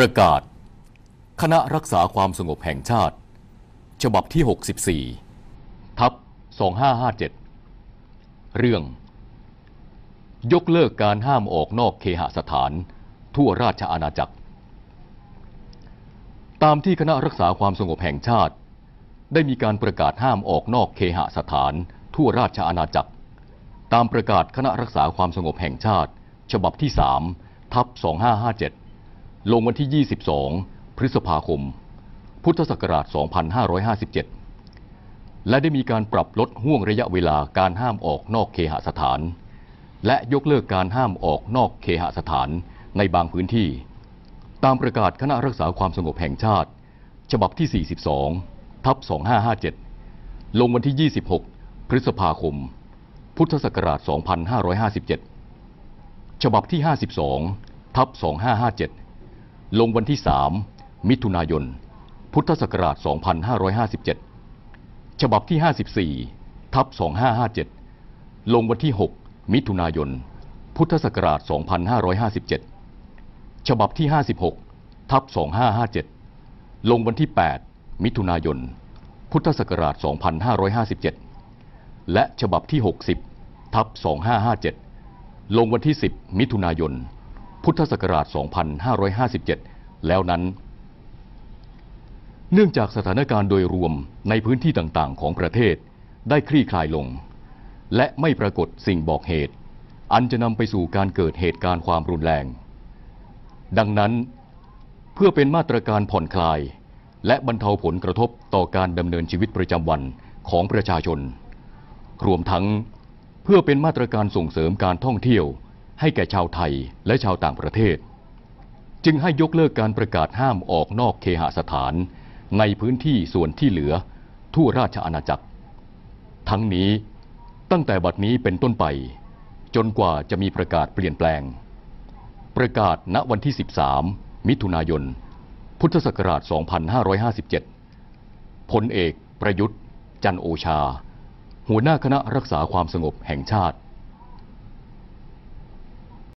ประกาศ คณะรักษาความสงบแห่งชาติ ฉบับที่ 64 ทับ 2557 เรื่อง ยกเลิกการห้ามออกนอกเคหสถาน ทั่วราชอาณาจักร ตามที่คณะรักษาความสงบแห่งชาติ ได้มีการประกาศห้ามออกนอกเคหสถาน ทั่วราชอาณาจักร ตามประกาศคณะรักษาความสงบแห่งชาติ ฉบับที่ 3 ทับ 2557 ลงวันที่ 22 พฤษภาคม พุทธศักราช 2557 และได้มีการปรับลดห่วงระยะเวลาการห้ามออกนอกเคหสถาน และยกเลิกการห้ามออกนอกเคหสถานในบางพื้นที่ ตามประกาศคณะรักษาความสงบแห่งชาติ ฉบับที่ 42 ทับ 2557 ลงวันที่ 26 พฤษภาคม พุทธศักราช 2557 ฉบับที่ 52 ทับ 2557 ลงวันที่ 3 มิถุนายน พุทธศักราช 2557 ฉบับที่ 54 ทับ 2557 ลงวันที่ 6 มิถุนายน พุทธศักราช 2557 ฉบับที่ 56 ทับ 2557 ลงวันที่ 8 มิถุนายน พุทธศักราช 2557 และฉบับที่ 60 ทับ 2557 ลงวันที่ 10 มิถุนายน พุทธศักราช 2557 แล้วนั้น เนื่องจากสถานการณ์โดยรวมในพื้นที่ต่างๆ ของประเทศได้คลี่คลายลง และไม่ปรากฏสิ่งบอกเหตุ อันจะนำไปสู่การเกิดเหตุการณ์ความรุนแรง ดังนั้น เพื่อเป็นมาตรการผ่อนคลาย และบรรเทาผลกระทบต่อการดำเนินชีวิตประจำวันของประชาชน รวมทั้งเพื่อเป็นมาตรการส่งเสริมการท่องเที่ยว ให้แก่ชาวไทยและชาวต่างประเทศ จึงให้ยกเลิกการประกาศห้ามออกนอกเคหสถาน ในพื้นที่ส่วนที่เหลือ ทั่วราชอาณาจักร ทั้งนี้ตั้งแต่บัดนี้เป็นต้นไป จนกว่าจะมีประกาศเปลี่ยนแปลง ประกาศณวันที่ 13 มิถุนายน พุทธศักราช 2557พลเอกประยุทธ์ จันโอชา หัวหน้าคณะรักษาความสงบแห่งชาติ